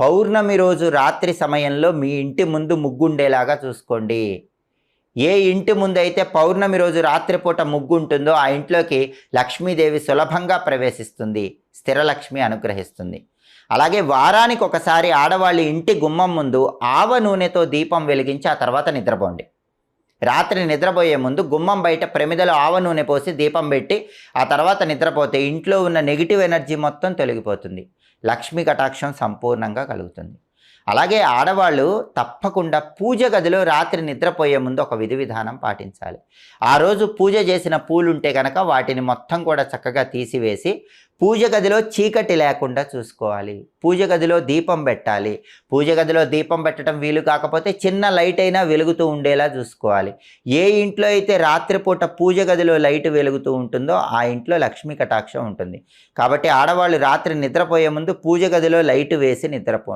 పౌర్ణమి రోజు రాత్రి సమయంలో మీ ఇంటి ముందు ముగ్గుండేలాగా చూసుకోండి. ఏ ఇంటి ముందు అయితే పౌర్ణమి రోజు రాత్రిపూట ముగ్గు ఉంటుందో ఆ ఇంట్లోకి లక్ష్మీదేవి సులభంగా ప్రవేశిస్తుంది. స్థిరలక్ష్మి అనుగ్రహిస్తుంది. అలాగే వారానికి ఒకసారి ఆడవాళ్ళ ఇంటి గుమ్మం ముందు ఆవ నూనెతో దీపం వెలిగించి ఆ తర్వాత నిద్రపోండి. రాత్రి నిద్రపోయే ముందు గుమ్మం బయట ప్రమిదలో ఆవ నూనె పోసి దీపం పెట్టి ఆ తర్వాత నిద్రపోతే ఇంట్లో ఉన్న నెగిటివ్ ఎనర్జీ మొత్తం తొలగిపోతుంది. లక్ష్మీ కటాక్షం సంపూర్ణంగా కలుగుతుంది. అలాగే ఆడవాళ్ళు తప్పకుండా పూజ గదిలో రాత్రి నిద్రపోయే ముందు ఒక విధి విధానం పాటించాలి. ఆ రోజు పూజ చేసిన పూలు ఉంటే కనుక వాటిని మొత్తం కూడా చక్కగా తీసివేసి పూజ గదిలో చీకటి లేకుండా చూసుకోవాలి. పూజ గదిలో దీపం పెట్టాలి. పూజ గదిలో దీపం పెట్టడం వీలు కాకపోతే చిన్న లైట్ అయినా వెలుగుతూ ఉండేలా చూసుకోవాలి. ఏ ఇంట్లో అయితే రాత్రిపూట పూజ గదిలో లైట్ వెలుగుతూ ఉంటుందో ఆ ఇంట్లో లక్ష్మీ కటాక్షం ఉంటుంది. కాబట్టి ఆడవాళ్ళు రాత్రి నిద్రపోయే ముందు పూజ గదిలో లైట్ వేసి నిద్రపో